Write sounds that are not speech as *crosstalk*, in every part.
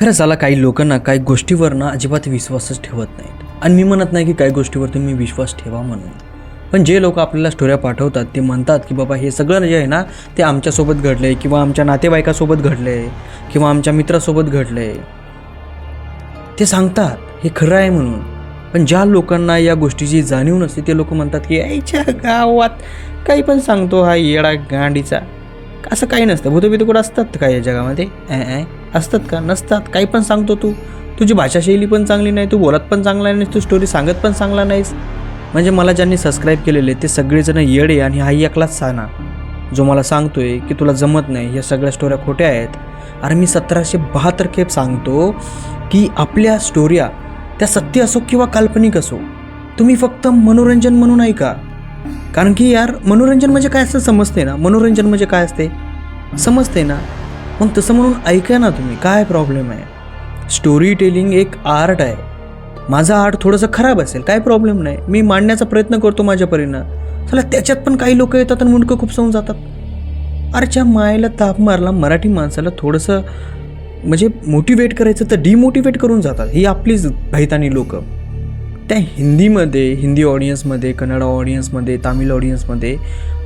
खरं झाला काही लोकांना काही गोष्टीवर ना अजिबात विश्वासच ठेवत नाहीत. आणि मी म्हणत नाही की काही गोष्टीवर तुम्ही विश्वास ठेवा म्हणून. पण जे लोक आपल्याला स्टोऱ्या पाठवतात ते म्हणतात की बाबा हे सगळं जे आहे ना ते आमच्यासोबत घडलं आहे किंवा आमच्या नातेवाईकासोबत घडलं आहे किंवा आमच्या मित्रासोबत घडलं आहे ते सांगतात हे खरं आहे म्हणून. पण ज्या लोकांना या गोष्टीची जाणीव नसते ते लोक म्हणतात की आईच्या गावात काही पण सांगतो हा येडा गांडीचा. असं काही नसतं. भूतबित कुठं असतात का या जगामध्ये? ॲ असतात का? नसतात. काही पण सांगतो तू. तुझी भाषाशैली पण चांगली नाही तू बोलत पण चांगला नाही तू स्टोरी सांगत पण चांगला नाहीस. म्हणजे मला ज्यांनी सबस्क्राईब केलेले ते सगळेजण येडे आणि हा एकलाच साना. जो मला सांगतोय की तुला जमत नाही या सगळ्या स्टोऱ्या खोट्या आहेत. अरे मी सतराशे बहात्तर खेप सांगतो की आपल्या स्टोऱ्या त्या सत्य असो किंवा काल्पनिक असो तुम्ही फक्त मनोरंजन म्हणून ऐका. कारण की यार मनोरंजन म्हणजे काय असतं समजते ना? मनोरंजन म्हणजे काय असते? समजते ना? मग तसं म्हणून ऐका ना तुम्ही काय प्रॉब्लेम आहे? स्टोरी टेलिंग एक आर्ट आहे. माझा आर्ट थोडंसं खराब असेल काय प्रॉब्लेम नाही. मी मांडण्याचा प्रयत्न करतो माझ्या परीनं. चला त्याच्यात पण काही लोक येतात आणि मुंडकं खूप जातात. अरेच्या मायला ताप मारला मराठी माणसाला थोडंसं म्हणजे मोटिवेट करायचं तर डिमोटिवेट करून जातात. ही आपलीच भैतानी लोकं. त्या हिंदीमध्ये हिंदी ऑडियन्समध्ये कन्नड ऑडियन्समध्ये तामिळ ऑडियन्समध्ये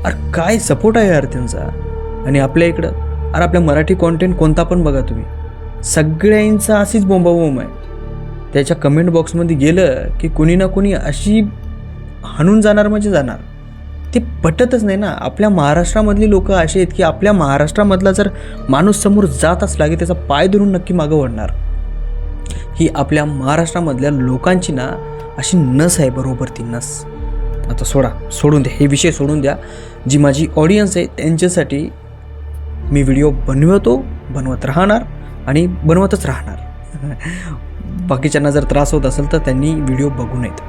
अरे काय सपोर्ट आहे यार त्यांचा? आणि आपल्या इकडं अरे आपल्या मराठी कॉन्टेंट कोणता पण बघा तुम्ही. सगळ्यांचा अशीच बोंबाबोंब आहे. त्याच्या कमेंट बॉक्समध्ये गेलं की कोणी ना कोणी अशी हाणून जाणार म्हणजे जाणार. ते पटतच नाही ना. आपल्या महाराष्ट्रामधली लोक असे आहेत की आपल्या महाराष्ट्रामधला जर माणूस समोर जात असला की त्याचा पाय धरून नक्की मागं वडणार ही आपल्या महाराष्ट्रामधल्या लोकांची ना अशी नस आहे बरोबर ती नस. आता सोडा सोडून द्या. हे विषय सोडून द्या. जी माझी ऑडियन्स आहे त्यांच्यासाठी मी व्हिडिओ बनवतो बनवत राहणार आणि बनवतच राहणार. *laughs* बाकीच्यांना जर त्रास होत असेल तर त्यांनी व्हिडिओ बघू नयेत.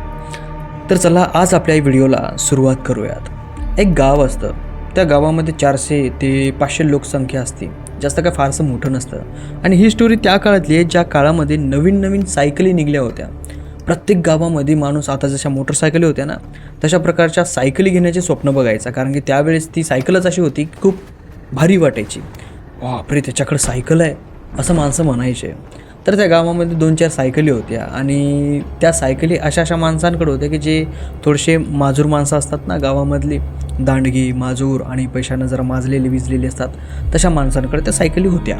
तर चला आज आपल्या व्हिडिओला सुरुवात करूयात. एक गाव असतं. त्या गावामध्ये चारशे ते पाचशे लोकसंख्या असते. जास्त काय फारसं मोठं नसतं. आणि ही स्टोरी त्या काळातली आहे ज्या काळामध्ये नवीन नवीन सायकली निघल्या होत्या. प्रत्येक गावामध्ये माणूस आता जशा मोटरसायकली होत्या ना तशा प्रकारच्या सायकली घेण्याचे स्वप्न बघायचा. कारण की त्यावेळेस ती सायकलच अशी होती की खूप भारी वाटायची. बापरे त्याच्याकडे सायकल आहे असं माणसं म्हणायचे. तर त्या गावामध्ये दोन चार सायकली होत्या आणि त्या सायकली अशा अशा माणसांकडे होत्या की जे थोडेसे माजूर माणसं असतात ना गावामधली दांडगी माजूर आणि पैशानं जरा माजलेले विजलेले असतात. तशा माणसांकडे त्या सायकली होत्या.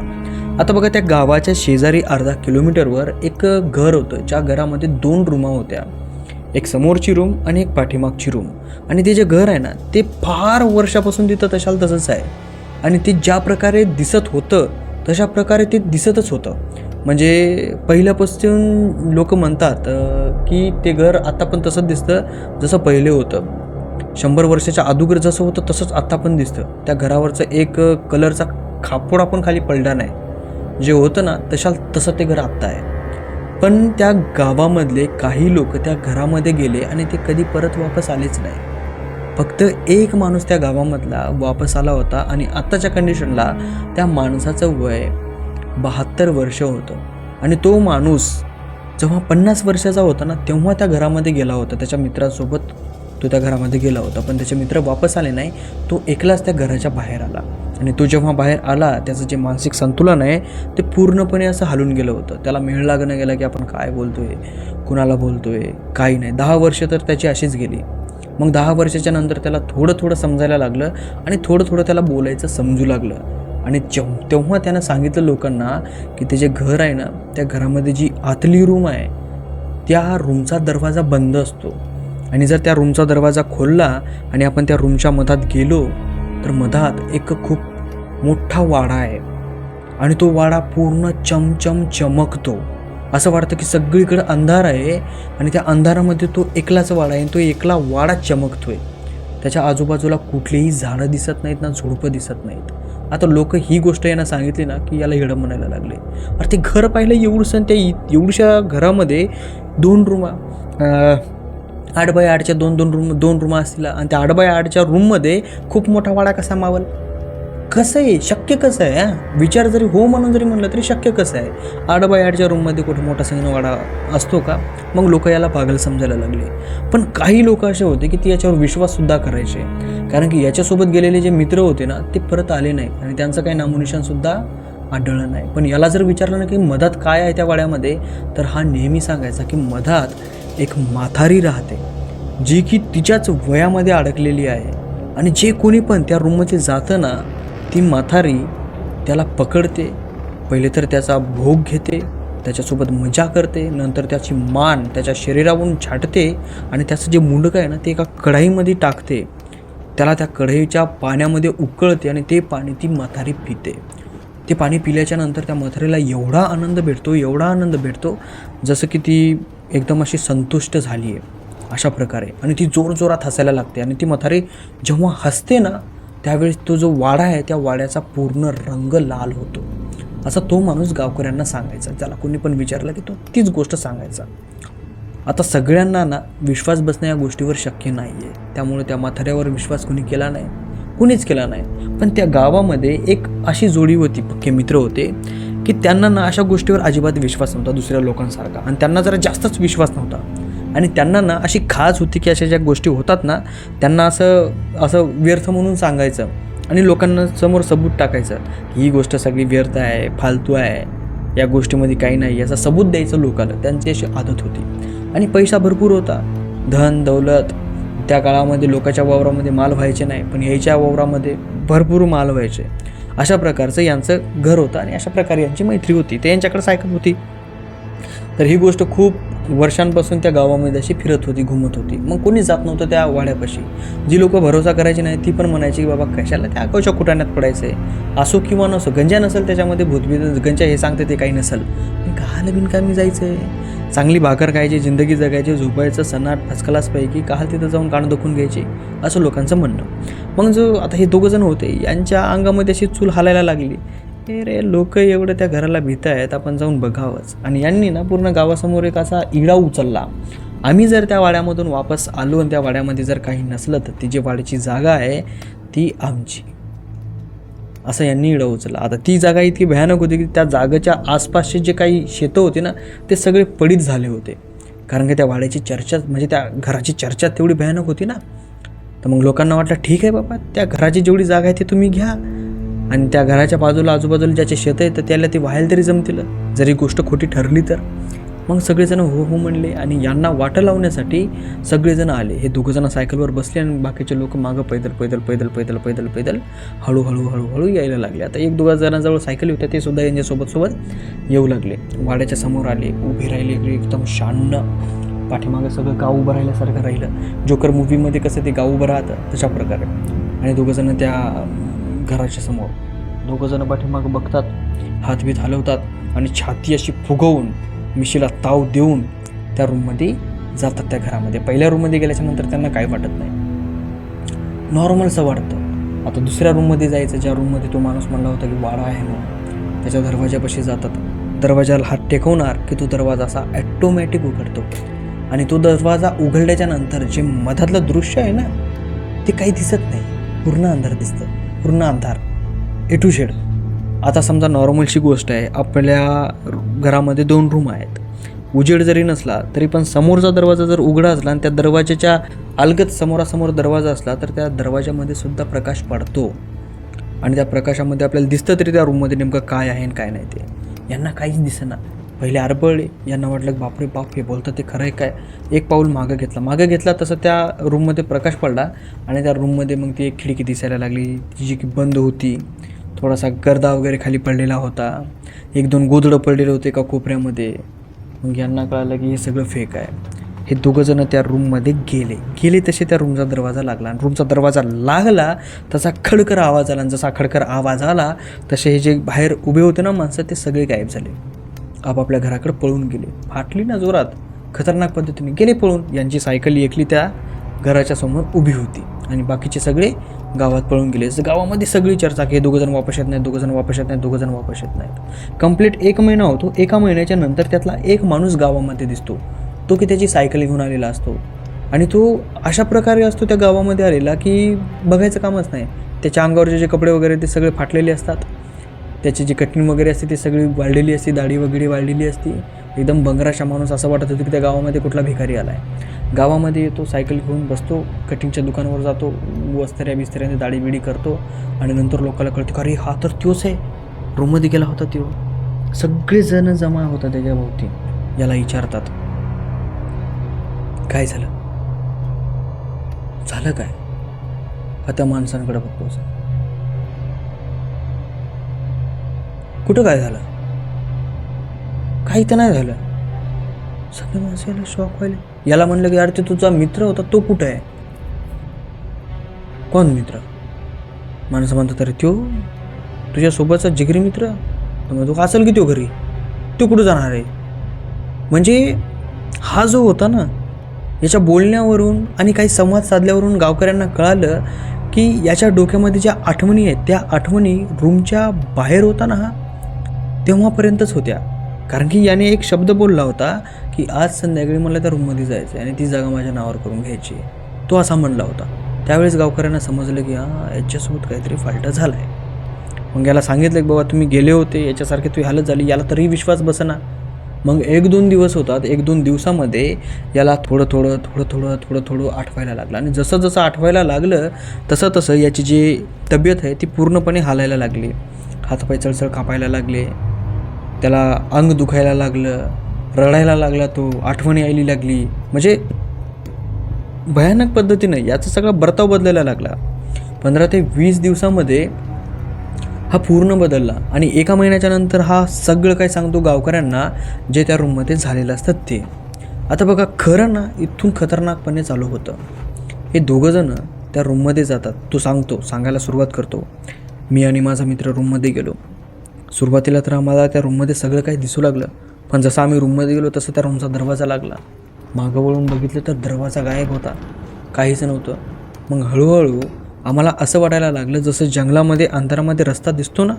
आता बघा त्या गावाच्या शेजारी अर्धा किलोमीटरवर एक घर होतं. ज्या घरामध्ये दोन रूमा होत्या. एक समोरची रूम आणि एक पाठीमागची रूम. आणि ते जे घर आहे ना ते फार वर्षापासून तिथं तशाल तसंच आहे. आणि ते ज्या प्रकारे दिसत होतं तशा प्रकारे ते दिसतच होतं. म्हणजे पहिल्यापासून लोक म्हणतात की ते घर आता पण तसंच दिसतं जसं पहिले होतं. शंभर वर्षाच्या अगोदर जसं होतं तसंच आत्ता पण दिसतं. त्या घरावरचं एक कलरचा खापोडा पण खाली पडला नाही. जे होतं ना तशा तसं ते घर आत्ता आहे. पण त्या गावामधले काही लोक त्या घरामध्ये गेले आणि ते कधी परत वापस आलेच नाही. फक्त एक माणूस त्या गावामधला वापस आला होता आणि आत्ताच्या कंडिशनला त्या माणसाचं वय बहात्तर वर्ष होतं. आणि तो माणूस जेव्हा पन्नास वर्षाचा होता ना तेव्हा त्या घरामध्ये गेला होता त्याच्या मित्रासोबत. तो त्या घरामध्ये गेला होता पण त्याचे मित्र वापस आले नाही. तो एकलाच त्या घराच्या बाहेर आला. आणि तो जेव्हा बाहेर आला त्याचं जे मानसिक संतुलन आहे ते पूर्णपणे असं हलून गेलं होतं. त्याला मेळ लागणं गेला की आपण काय बोलतोय कुणाला बोलतोय काही नाही. दहा वर्ष तर त्याची अशीच गेली. मग दहा वर्षाच्या नंतर त्याला थोडं थोडं समजायला लागलं आणि थोडं थोडं त्याला बोलायचं समजू लागलं. आणि जेव तेव्हा त्यानं सांगितलं लोकांना की ते जे घर आहे ना त्या घरामध्ये जी आतली रूम आहे त्या रूमचा दरवाजा बंद असतो. आणि जर त्या रूमचा दरवाजा खोलला आणि आपण त्या रूमच्या मधात गेलो तर मधात एक खूप मोठा वाडा आहे. आणि तो वाडा पूर्ण चमचम चमकतो. असं वाटतं की सगळीकडे अंधार आहे आणि त्या अंधारामध्ये तो एकलाच वाडा आहे आणि तो एकला वाडा चमकतोय. त्याच्या आजूबाजूला कुठलीही झाडं दिसत नाहीत ना झुडपं दिसत नाहीत. आता लोक ही गोष्ट यांना सांगितली ना की याला हिडं म्हणायला लागले. अरे ते घर पाहिलं एवढंसं त्या इ- एवढ्याशा घरामध्ये दोन रूमा आठ बाय आठच्या दोन दोन रूम दोन रूम असतील आणि त्या आठ बाय आठच्या रूममध्ये खूप मोठा वाडा कसा मावल? कसं आहे? शक्य कसं आहे विचार जरी हो म्हणून जरी म्हणलं तरी शक्य कसं आहे? आठ बाय आठच्या रूममध्ये कुठं मोठा वाडा असतो का? मग लोक याला पागल समजायला लागले. पण काही लोक असे होते की ते याच्यावर विश्वाससुद्धा करायचे. कारण की याच्यासोबत गेलेले जे मित्र होते ना ते परत आले नाही आणि त्यांचं काही नामोनिशानसुद्धा आढळलं नाही. पण याला जर विचारलं ना की मधात काय आहे त्या वाड्यामध्ये तर हा नेहमी सांगायचा की मधात एक माथारी राहते जी की तिच्याच वयामध्ये अडकलेली आहे. आणि जे कोणी पण त्या रूममध्ये जातं ना ती माथारी त्याला पकडते पहिले तर त्याचा भोग घेते त्याच्यासोबत मजा करते नंतर त्याची मान त्याच्या शरीरावरून छाटते आणि त्याचं जे मुंडकं आहे ना ते एका कढाईमध्ये टाकते. त्याला त्या कढईच्या पाण्यामध्ये उकळते आणि ते पाणी ती माथारी पिते. ते पाणी पिल्याच्या नंतर त्या माथारीला एवढा आनंद भेटतो एवढा आनंद भेटतो जसं की ती एकदम अशी संतुष्ट झाली आहे अशा प्रकारे. आणि ती जोरजोरात हसायला लागते. आणि ती म्हातारी जेव्हा हसते ना त्यावेळेस तो जो वाडा आहे त्या वाड्याचा पूर्ण रंग लाल होतो. असा तो माणूस गावकऱ्यांना सांगायचा. त्याला कोणी पण विचारलं की तो तीच गोष्ट सांगायचा. आता सगळ्यांना ना विश्वास बसणं या गोष्टीवर शक्य नाही आहे त्यामुळे त्या म्हाताऱ्यावर विश्वास कोणी केला नाही. कुणीच केला नाही. पण त्या गावामध्ये एक अशी जोडी होती. पक्के मित्र होते. की त्यांना ना अशा गोष्टीवर अजिबात विश्वास नव्हता दुसऱ्या लोकांसारखा. आणि त्यांना जरा जास्तच विश्वास नव्हता. आणि त्यांना ना अशी खाज होती की अशा ज्या गोष्टी होतात ना त्यांना असं असं व्यर्थ म्हणून सांगायचं आणि लोकांना समोर सबूत टाकायचं ही गोष्ट सगळी व्यर्थ आहे फालतू आहे या गोष्टीमध्ये काही नाही याचा सबूत द्यायचं लोकांना त्यांची अशी आदत होती. आणि पैसा भरपूर होता. धन दौलत त्या काळामध्ये लोकांच्या वावरामध्ये माल व्हायचे नाही पण यायच्या वावरामध्ये भरपूर माल व्हायचे. अशा प्रकारचं यांचं घर होतं आणि अशा प्रकारे यांची मैत्री होती. ते यांच्याकडे सायकल होती. तर ही गोष्ट खूप वर्षांपासून त्या गावामध्ये अशी फिरत होती घुमत होती. मग कोणी जात नव्हतं त्या वाड्यापाशी. जी लोक भरोसा करायची नाही ती पण म्हणायची की बाबा कशाला त्या अकावच्या कुटाण्यात पडायचं आहे असो किंवा नसो गंजा नसेल त्याच्यामध्ये भूतबीत गंजा हे सांगते ते काही नसेल. मी काल बिनकामी जायचं आहे चांगली भाकर खायची जिंदगी जगायची झोपायचं सनाट फसकलासपैकी काल तिथं जाऊन कान दुखून घ्यायची असं लोकांचं म्हणणं. मग जो आता हे दोघं जण होते यांच्या अंगामध्ये अशी चूल हालायला लागली. ए रे लोक एवढं त्या घराला भीत आहेत आपण जाऊन बघावंच. आणि यांनी ना पूर्ण गावासमोर एक असा इडा उचलला. आम्ही जर त्या वाड्यामधून वापस आलो आणि त्या वाड्यामध्ये जर काही नसलं तर ती जी वाड्याची जागा आहे ती आमची. असं यांनी इडा उचलला. आता ती जागा इतकी भयानक होती की त्या जागेच्या आसपासचे जे काही शेतं होते ना ते सगळे पडीत झाले होते. कारण की त्या वाड्याची चर्चा म्हणजे त्या घराची चर्चा तेवढी भयानक होती ना. तर मग लोकांना वाटलं ठीक आहे बाबा त्या घराची जेवढी जागा आहे ती तुम्ही घ्या. आणि त्या घराच्या बाजूला आजूबाजूला ज्याचे शेत आहे तर त्याला ती व्हायला तरी जमतील. जरी गोष्ट खोटी ठरली तर. मग सगळेजण हो हो म्हणले आणि यांना वाटं लावण्यासाठी सगळेजण आले. हे दोघंजण सायकलवर बसले आणि बाकीचे लोक मागं पैदल पैदल पैदल पैदल पैदल पैदल हळूहळू हळूहळू यायला लागले. आता एक दोघा जणांजवळ सायकल होत्या ते सुद्धा यांच्यासोबत सोबत येऊ लागले. वाड्याच्या समोर आले उभे राहिले एकदम शान्न पाठीमागं सगळं गाव उभं राहिल्यासारखं राहिलं. जोकर मूवीमध्ये कसं ते गाव उभं राहतं तशा प्रकारे. आणि दोघंजणं त्या घराच्या समोर. दोघंजणं पाठीमागं बघतात हातबीत हलवतात आणि छाती अशी फुगवून मिशीला ताव देऊन त्या रूममध्ये जातात त्या घरामध्ये. पहिल्या रूममध्ये गेल्याच्यानंतर त्यांना काय वाटत नाही. नॉर्मलचं वाटतं. आता दुसऱ्या रूममध्ये जायचं ज्या रूममध्ये तो माणूस म्हणला होता की वाडा आहे म्हणून. त्याच्या दरवाजापाशी जातात. दरवाजाला हात टेकवणार की तो दरवाजा असा ॲटोमॅटिक उघडतो. आणि तो दरवाजा उघडल्याच्या नंतर जे मधातलं दृश्य आहे ना ते काही दिसत नाही. पूर्ण अंधार दिसतं. पूर्ण अंधार. ए टू शेड आता समजा नॉर्मलची गोष्ट आहे आपल्या घरामध्ये दोन रूम आहेत. उजेड जरी नसला तरी पण समोरचा दरवाजा जर उघडा असला आणि त्या दरवाजाच्या अलगत समोरासमोर दरवाजा असला तर त्या दरवाजामध्ये सुद्धा प्रकाश पडतो. आणि त्या प्रकाशामध्ये आपल्याला दिसतं तरी त्या रूममध्ये नेमकं काय आहे आणि काय नाही ते. यांना काहीच दिसेना. पहिले आरबळले यांना वाटलं बापरे बाप हे बोलतं ते खरं आहे काय? एक पाऊल मागं घेतला. मागं घेतला तसं त्या रूममध्ये प्रकाश पडला आणि त्या रूममध्ये मग ती एक खिडकी दिसायला लागली. जी की बंद होती थोडासा गर्दा वगैरे खाली पडलेला होता. एक दोन गोधडं पडलेले होते एका कोपऱ्यामध्ये. मग यांना कळालं की हे सगळं फेक आहे. हे दोघंजणं त्या रूममध्ये गेले. गेले तसे त्या रूमचा दरवाजा लागला. आणि रूमचा दरवाजा लागला तसा खडकर आवाज आला. आणि जसा खडकर आवाज आला तसे हे जे बाहेर उभे होते ना माणसं ते सगळे गायब झाले. आपापल्या घराकडे पळून गेले. फाटली ना जोरात. खतरनाक पद्धतीने गेले पळून. यांची सायकल एकली त्या घराच्या समोर उभी होती आणि बाकीचे सगळे गावात पळून गेले. जसं गावामध्ये सगळी चर्चा की दोघंजण वापस येत नाहीत दोघंजण वापस येत नाहीत दोघंजण वापस येत नाहीत. कंप्लीट एक महिना होतो. एका महिन्याच्या नंतर त्यातला एक माणूस गावामध्ये दिसतो. तो की त्याची सायकल घेऊन आलेला असतो. आणि तो अशा प्रकारे असतो त्या गावामध्ये आलेला की बघायचं कामच नाही. त्याच्या अंगावरचे जे कपडे वगैरे ते सगळे फाटलेले असतात. त्याची जी कटिंग वगैरे असते ती सगळी वाढलेली असते दाढी वगैरे वाढलेली असते. एकदम बंगराशा माणूस असं वाटत होतं की त्या गावामध्ये कुठला भिकारी आला आहे गावामध्ये येतो सायकल घेऊन बसतो कटिंगच्या दुकानावर जातो वस्त्र्या बिस्त्र्याने दाढीबिडी करतो आणि नंतर लोकांना कळतो अरे हा तर त्योच आहे. रूममध्ये गेला होता तो. सगळेजण जमा होता त्याच्याभोवती याला विचारतात काय झालं? झालं काय? हा त्या माणसांकडे बघतो कुठं काय झालं? काही तर नाही झालं. सगळे माणसं याला शॉक व्हायले. याला म्हणलं की अरे ते तुझा मित्र होता तो कुठं आहे? कोण मित्र? माणसं म्हणतात अरे त्यो तुझ्यासोबतचा जिगरी मित्र? तर मग तो असेल की तो घरी? तो कुठं जाणार आहे? म्हणजे हा जो होता ना याच्या बोलण्यावरून आणि काही संवाद साधल्यावरून गावकऱ्यांना कळालं की याच्या डोक्यामध्ये ज्या आठवणी आहेत त्या आठवणी रूमच्या बाहेर होता ना हा तेव्हापर्यंतच होत्या. कारण की याने एक शब्द बोलला होता की आज संध्याकाळी मला त्या रूममध्ये जायचं आहे आणि ती जागा माझ्या नावावर करून घ्यायची आहे. तो असा म्हणला होता. त्यावेळेस गावकऱ्यांना समजलं की हां याच्यासोबत काहीतरी फाल्टा झाला आहे मग याला सांगितलं की बाबा तुम्ही गेले होते याच्यासारखे तुझी हालत झाली याला तरी विश्वास बसना. मग एक दोन दिवस होतात एक दोन दिवसामध्ये याला थोडं थोडं थोडं थोडं थोडं थोडं आठवायला लागलं. आणि जसं जसं आठवायला लागलं तसं तसं याची जी तब्येत आहे ती पूर्णपणे हालायला लागली. हातपाय चळचळ कापायला लागले. त्याला अंग दुखायला लागलं रडायला लागला तो आठवणी यायला लागली. म्हणजे भयानक पद्धतीनं याचा सगळा बर्ताव बदलायला लागला. पंधरा ते वीस दिवसामध्ये हा पूर्ण बदलला आणि एका महिन्याच्या नंतर हा सगळं काय सांगतो गावकऱ्यांना जे त्या रूममध्ये झालेलं असतं ते. आता बघा खरं ना इथून खतरनाकपणे चालू होतं. हे दोघंजणं त्या रूममध्ये जातात. तो सांगतो सांगायला सुरुवात करतो. मी आणि माझा मित्र रूममध्ये गेलो. सुरुवातीला तर आम्हाला त्या रूममध्ये सगळं काही दिसू लागलं. पण जसं आम्ही रूममध्ये गेलो तसं त्या रूमचा दरवाजा लागला. मागं वळून बघितलं तर दरवाजा गायब होता. काहीच नव्हतं. मग हळूहळू आम्हाला असं वाटायला लागलं जसं जंगलामध्ये अंधारामध्ये रस्ता दिसतो ना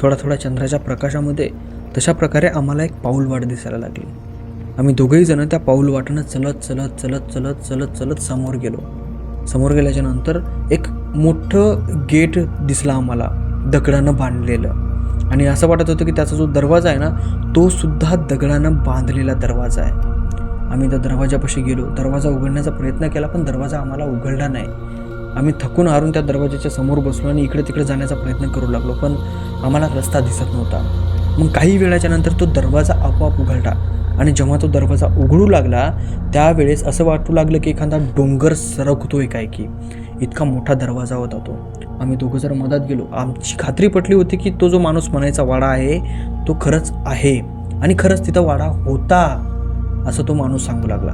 थोडा थोडा चंद्राच्या प्रकाशामध्ये तशा प्रकारे आम्हाला एक पाऊल वाट दिसायला लागली. आम्ही दोघेही जण त्या पाऊल वाटेनं चलत चलत चलत चलत चलत चलत समोर गेलो. समोर गेल्याच्यानंतर एक मोठं गेट दिसला आम्हाला दगडानं बांधलेलं. आणि असं वाटत होतं की त्याचा जो दरवाजा आहे ना तो सुद्धा दगडानं बांधलेला दरवाजा आहे. आम्ही त्या दरवाजापाशी गेलो. दरवाजा उघडण्याचा प्रयत्न केला पण दरवाजा आम्हाला उघडला नाही. आम्ही थकून हारून त्या दरवाजाच्या समोर बसलो आणि इकडे तिकडे जाण्याचा प्रयत्न करू लागलो पण आम्हाला रस्ता दिसत नव्हता. मग काही वेळाच्या नंतर तो दरवाजा आपोआप उघडला आणि जेव्हा तो दरवाजा उघडू लागला त्यावेळेस असं वाटू लागलं की एखादा डोंगर सरकतोय काय की. इतका मोठा दरवाजा होता तो. आम्ही दोघं जर मदत गेलो आमची खात्री पटली होती की तो जो माणूस म्हणायचा वाडा आहे तो खरंच आहे. आणि खरंच तिथं वाडा होता असं तो माणूस सांगू लागला.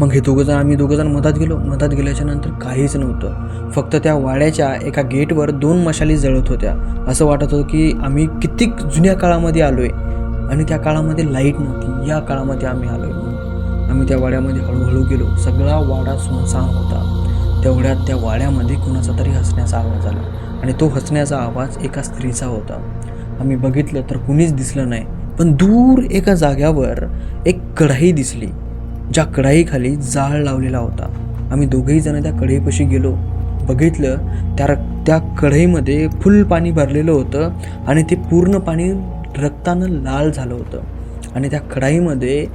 मग हे दोघंजण आम्ही दोघंजण मधात गेलो. मधात गेल्याच्यानंतर काहीच नव्हतं. फक्त त्या वाड्याच्या एका गेटवर दोन मशाली जळत होत्या. असं वाटत होतं की आम्ही कित्येक जुन्या काळामध्ये आलो आहे आणि त्या काळामध्ये लाइट नव्हती. या काळामध्ये आम्ही आलो आहे आम्ही त्या वाड्यामध्ये हळूहळू गेलो. सगळा वाडा सुनसान होता. तेवढ्यात त्या वाड्यामध्ये कुणाचा तरी हसण्याचा आवाज आला आणि तो हसण्याचा आवाज एका स्त्रीचा होता. आम्ही बघितलं तर कुणीच दिसलं नाही पण दूर एका जाग्यावर एक कढाई दिसली ज्या कढाईखाली जाळ लावलेला होता. आम्ही दोघेही जण त्या कढईपाशी गेलो बघितलं त्या त्या कढईमध्ये फुल पाणी भरलेलं होतं आणि ते पूर्ण पाणी रक्तानं लाल झालं होतं. आणि त्या कढाईमध्ये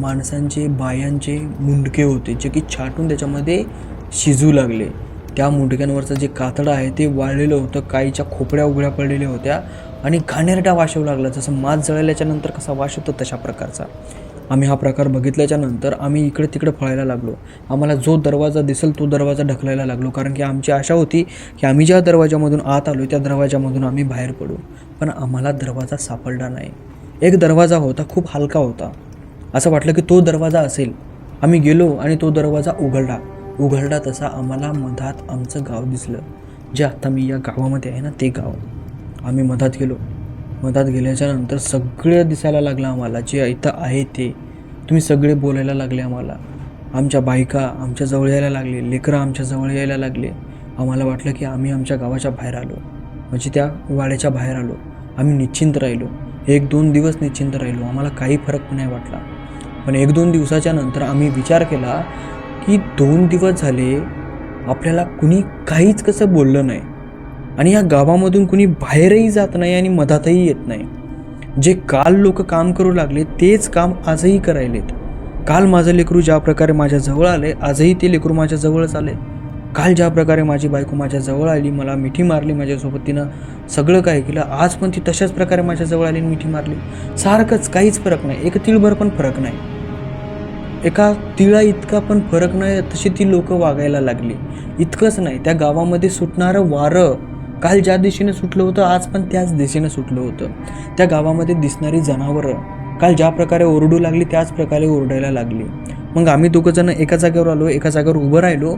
माणसांचे बायांचे मुंडके होते जे की छाटून त्याच्यामध्ये शिजू लागले. त्या मुंडक्यांवरचं जे कातडं आहे ते वाळलेलं होतं काहीच्या खोपड्या उघड्या पडलेल्या होत्या आणि घाणेरडा वाशवू येऊ लागला. जसं मात जळल्याच्या नंतर कसा वाश येतो तशा प्रकारचा. आम्ही हा प्रकार बघितल्याच्या नंतर आम्ही इकडे तिकडे फळायला लागलो. आम्हाला जो दरवाजा दिसेल तो दरवाजा ढकलायला लागलो. कारण की आमची आशा होती की आम्ही ज्या दरवाजामधून आत आलो त्या दरवाजामधून आम्ही बाहेर पडू. पण आम्हाला दरवाजा सापडला नाही. एक दरवाजा होता खूप हलका होता. असं वाटलं की तो दरवाजा असेल. आम्ही गेलो आणि तो दरवाजा उघडला. उघडला तसा आम्हाला मधात आमचं गाव दिसलं. जे आत्ता मी या गावामध्ये आहे ना ते गाव. आम्ही मधात गेलो. मधात गेल्याच्यानंतर सगळं दिसायला लागलं आम्हाला. जे इथं आहे ते. तुम्ही सगळे बोलायला लागले आम्हाला. आमच्या बायका आमच्या जवळ यायला लागले. लेकरं आमच्या जवळ यायला लागले. आम्हाला वाटलं की आम्ही आमच्या गावाच्या बाहेर आलो. म्हणजे त्या वाड्याच्या बाहेर आलो. आम्ही निश्चिंत राहिलो. एक दोन दिवस निश्चिंत राहिलो. आम्हाला काही फरक नाही वाटला. पण एक दोन दिवसाच्या नंतर आम्ही विचार केला की दोन दिवस झाले आपल्याला कुणी काहीच कसं बोललं नाही. आणि या गावामधून कुणी बाहेरही जात नाही आणि मधातही येत नाही. जे काल लोक काम करू लागले तेच काम आजही करायलेत. काल माझं लेकरू ज्या प्रकारे माझ्याजवळ आले आजही ते लेकरू माझ्याजवळच आले. काल ज्या प्रकारे माझी बायको माझ्याजवळ आली मला मिठी मारली माझ्यासोबत तिनं सगळं काय केलं आज पण ती तशाच प्रकारे माझ्याजवळ आली आणि मिठी मारली. सारखंच काहीच फरक नाही. एक तिळभर पण फरक नाही. एका तिळा इतका पण फरक नाही तशी ती लोक वागायला लागली. इतकंच नाही त्या गावामध्ये सुटणारं वारं काल ज्या दिशेने सुटलं होतं आज पण त्याच दिशेने सुटलं होतं. त्या गावामध्ये दिसणारी जनावरं काल ज्या प्रकारे ओरडू लागली त्याच प्रकारे ओरडायला लागली. मग आम्ही दोघंजणं एका जागेवर आलो एका जागेवर उभं राहिलो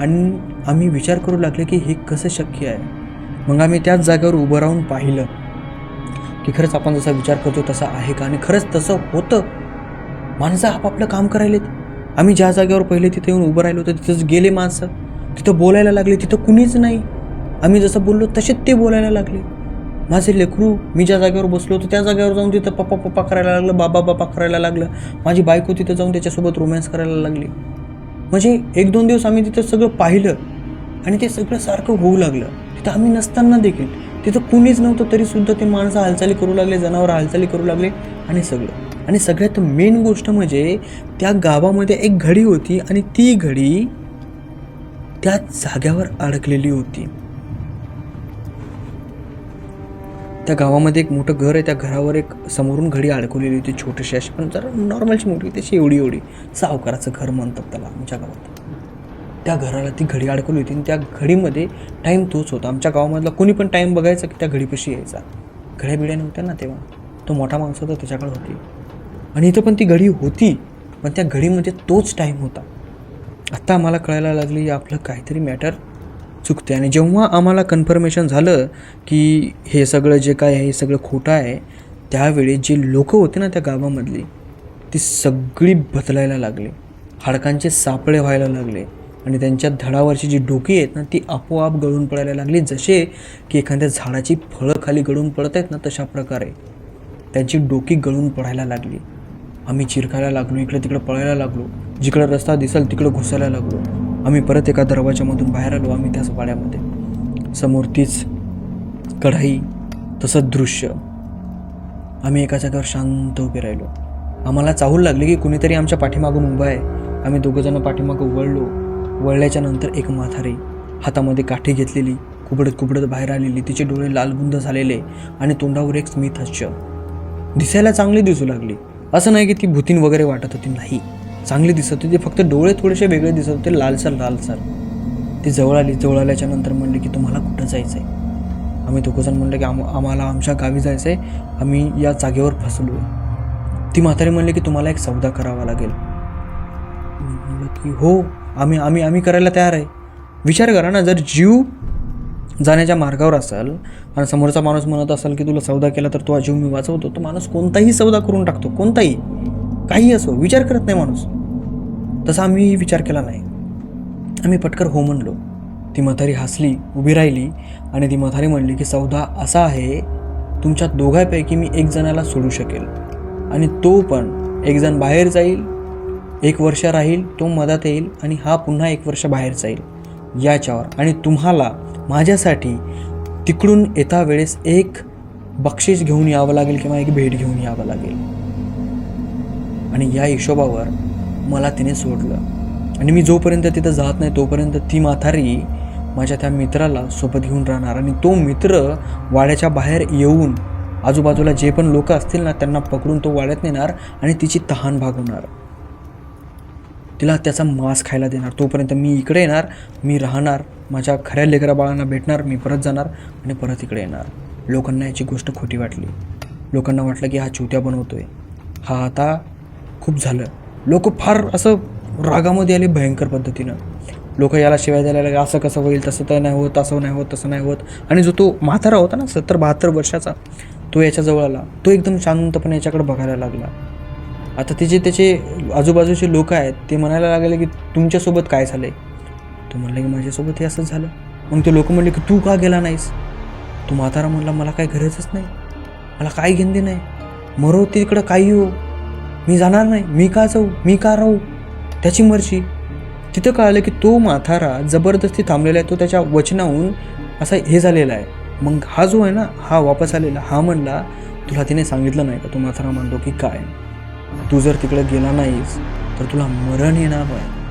आणि आम्ही विचार करू लागले की हे कसं शक्य आहे? मग आम्ही त्याच जागेवर उभं राहून पाहिलं की खरंच आपण जसा विचार करतो तसा आहे का? आणि खरंच तसं होतं माणसं आपापलं काम करायलेत. आम्ही ज्या जागेवर पहिले तिथे येऊन उभं राहिलो होतो तिथंच गेले माणसं. तिथं बोलायला लागले तिथं कुणीच नाही. आम्ही जसं बोललो तसेच ते बोलायला लागले. माझे लेकरू मी ज्या जागेवर बसलो होतो त्या जागेवर जाऊन तिथं पप्पा पप्पा करायला लागलं बाबा बाबा करायला लागलं. माझी बायको तिथं जाऊन त्याच्यासोबत रोमॅन्स करायला लागली. म्हणजे एक दोन दिवस आम्ही तिथं सगळं पाहिलं आणि ते सगळं सारखं होऊ लागलं. तिथं आम्ही नसताना देखील. तिथं कुणीच नव्हतं तरीसुद्धा ते माणसं हालचाली करू लागले जनावर हालचाली करू लागले आणि सगळं. आणि सगळ्यात मेन गोष्ट म्हणजे त्या गावामध्ये एक घडी होती आणि ती घडी त्या जाग्यावर अडकलेली होती. त्या गावामध्ये एक मोठं घर आहे त्या घरावर एक समोरून घडी अडकवलेली होती छोटीशी अशी पण जरा नॉर्मलची मोठी तशी एवढी एवढी. सावकाराचं घर म्हणतात त्याला आमच्या गावात. त्या घराला ती घडी अडकवली होती आणि त्या घडीमध्ये टाईम तोच होता. आमच्या गावामधला कोणी पण टाईम बघायचा की त्या घडीपाशी यायचा. घड्या बिड्या नव्हत्या ना तेव्हा. तो मोठा माणूस होता त्याच्याकडे होती. आणि इथं पण ती घडी होती पण त्या घडीमध्ये तोच टाईम होता. आत्ता आम्हाला कळायला लागली आपलं काहीतरी मॅटर चुकते आणि जेव्हा आम्हाला कन्फर्मेशन झालं की हे सगळं जे काय आहे हे सगळं खोटं आहे त्यावेळी जे लोक होते ना त्या गावामधली ती सगळी बदलायला लागली. हाडकांचे सापळे व्हायला लागले. आणि त्यांच्या धडावरची जी डोकी आहेत ना ती आपोआप गळून पडायला लागली. जसे की एखाद्या झाडाची फळं खाली गळून पडत आहेत ना तशा प्रकारे. त्यांची डोकी गळून पडायला लागली. आम्ही चिरकायला लागलो इकडे तिकडे पळायला लागलो. जिकडं रस्ता दिसेल तिकडं घुसायला लागलो. आम्ही परत एका दरवाजामधून बाहेर आलो आम्ही त्याच वाड्यामध्ये. समोर तीच कढाई तसंच दृश्य. आम्ही एका जागेवर शांत उभे राहिलो. आम्हाला चाहूल लागले की कुणीतरी आमच्या पाठीमागून उभा आहे. आम्ही दोघंजणं पाठीमागं वळलो. वळल्याच्या नंतर एक माथारी हातामध्ये काठी घेतलेली कुबडत कुबडत बाहेर आलेली तिचे डोळे लालबुंद झालेले आणि तोंडावर एक स्मित दिसायला चांगली दिसू लागली. असं नाही की ती भूतीन वगैरे वाटत होती नाही. चांगली दिसत होती फक्त डोळे थोडेसे वेगळे दिसत होते लालसर लालसर ती जवळ आली जवळ आल्याच्यानंतर म्हणली की तुम्हाला कुठं जायचं आहे आम्ही दोघंजण म्हणलं की आम आम्हाला आमच्या गावी जायचं आहे आम्ही या जागेवर फसलो ती म्हातारी म्हणली की तुम्हाला एक सौदा करावा लागेल. म्हणलं की हो आम्ही आम्ही आम्ही करायला तयार आहे. विचार करा ना जर जीव जाण्याच्या मार्गावर असेल आणि समोरचा माणूस म्हणत असाल की तुला सौदा केला तर तो अजीव मी वाचवतो तो माणूस कोणताही सौदा करून टाकतो कोणताही. काही असो विचार करत नाही माणूस. तसा आम्ही विचार केला नाही. आम्ही पटकर हो म्हणलो. ती म्हातारी हसली उभी राहिली आणि ती म्हातारी म्हणली की सौदा असा आहे तुमच्या दोघांपैकी मी एक जणाला सोडू शकेल. आणि तो पण एक जण बाहेर जाईल एक वर्ष राहील तो मदत येईल आणि हा पुन्हा एक वर्ष बाहेर जाईल. याच्यावर. आणि तुम्हाला माझ्यासाठी तिकडून येता वेळेस एक बक्षीस घेऊन यावं लागेल किंवा एक भेट घेऊन यावं लागेल. आणि या हिशोबावर मला तिने सोडलं. आणि मी जोपर्यंत तिथं जात नाही तोपर्यंत ती माथारी माझ्या त्या मित्राला सोबत घेऊन राहणार. आणि तो मित्र वाड्याच्या बाहेर येऊन आजूबाजूला जे पण लोक असतील ना त्यांना पकडून तो वाड्यात नेणार आणि तिची तहान भागवणार. तिला त्याचा मांस खायला देणार. तोपर्यंत मी इकडे येणार मी राहणार. माझ्या खऱ्या लेकरा बाळांना भेटणार मी परत जाणार आणि परत इकडे येणार. लोकांना याची गोष्ट खोटी वाटली. लोकांना वाटलं की हा चुत्या बनवतोय. हा आता खूप झालं. लोक फार असं रागामध्ये आले भयंकर पद्धतीनं. लोक याला शिवाय द्यायला लागले असं कसं होईल तसं तर नाही होत असं नाही होत तसं नाही होत. आणि जो तो म्हातारा होता ना सत्तर बहात्तर वर्षाचा तो याच्याजवळ आला. तो एकदम शांतपणे याच्याकडे बघायला लागला. आता त्याचे त्याचे आजूबाजूचे लोक आहेत ते म्हणायला लागले की तुमच्यासोबत काय झालं आहे तो म्हणला की माझ्यासोबत हे असंच झालं. मग ते लोक म्हणले की तू का गेला नाहीस? तो म्हातारा म्हणला मला काय गरजच नाही. मला काय घेणं नाही. मरो तिकडं काही हो. मी जाणार नाही. मी का जाऊ? मी का राहू? त्याची मर्जी. तिथं कळलं की तो म्हातारा जबरदस्ती थांबलेला आहे. तो त्याच्या वचनाहून असा हे झालेला आहे. मग हा जो आहे ना हा वापस आलेला हा म्हणला तुला तिने सांगितलं नाही का? तो म्हातारा म्हणतो की काय? तू जर तिकडे गेला नाहीस तर तुला मरण येणार आहे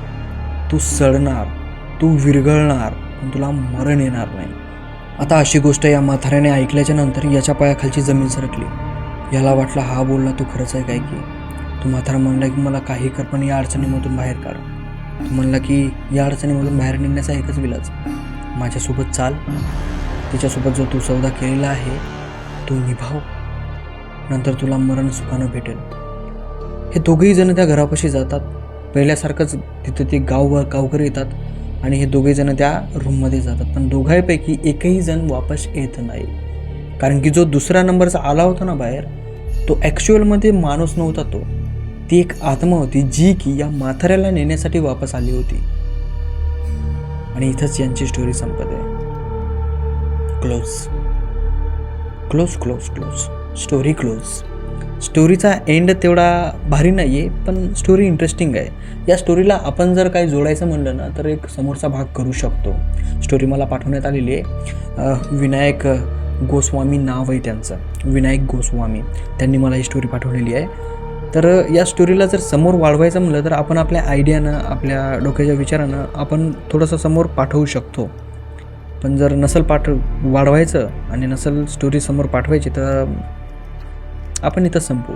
तू सडणार. तू विरघळणार पण तुला मरण येणार नाही. आता अशी गोष्ट या म्हाताऱ्याने ऐकल्याच्या नंतर याच्या पायाखालची जमीन सरकली. याला वाटला हा बोलला तू खरंच आहे काय की? तू म्हातारा म्हणला की मला काही कर पण या अडचणीमधून बाहेर काढ. तू म्हणला की या अडचणीमधून बाहेर निघण्याचा एकच विलाज. माझ्यासोबत चाल. तिच्यासोबत जो तू सौदा केलेला आहे तो निभाव. नंतर तुला मरण सुखानं भेटेल. हे दोघेही जण त्या घरापाशी जातात. पहिल्यासारखंच तिथं ते गाव गावकरी येतात. आणि हे दोघेजणं त्या रूममध्ये जातात. पण दोघांपैकी एकही जण वापस येत नाही. कारण की जो दुसऱ्या नंबरचा आला होता ना बाहेर तो ॲक्च्युअलमध्ये माणूस नव्हता तो. ती एक आत्मा होती जी की या माथाऱ्याला नेण्यासाठी वापस आली होती. आणि इथंच यांची स्टोरी संपत आहे. Close close close close story close स्टोरीचा end तेवढा भारी नाही आहे पण स्टोरी इंटरेस्टिंग आहे. या स्टोरीला आपण जर काही जोडायचं म्हणलं ना तर एक समोरचा भाग करू शकतो. स्टोरी मला पाठवण्यात आलेली आहे. विनायक गोस्वामी नाव आहे त्यांचं. विनायक गोस्वामी. त्यांनी मला ही स्टोरी पाठवलेली आहे. तर या स्टोरीला जर समोर वाढवायचं म्हणलं तर आपण आपल्या आयडियानं आपल्या डोक्याच्या विचारानं आपण थोडंसं समोर पाठवू शकतो. पण जर नसल पाठ वाढवायचं आणि नसल स्टोरी समोर पाठवायची तर आपण इथं संपू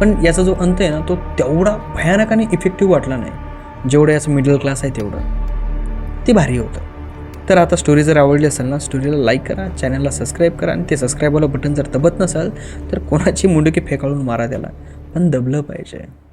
पण याचा जो अंत आहे ना तो तेवढा भयानक आणि इफेक्टिव्ह वाटला नाही. जेवढं याचं मिडल क्लास आहे तेवढं. ते भारी होतं. तर आता स्टोरी जर आवडली असेल ना स्टोरीला लाईक करा चॅनलला सबस्क्राईब करा आणि ते सबस्क्राईबवालं बटन जर दबत नसाल तर कोणाची मुंडकी फेकाळून मारा त्याला. पण दबलं पाहिजे.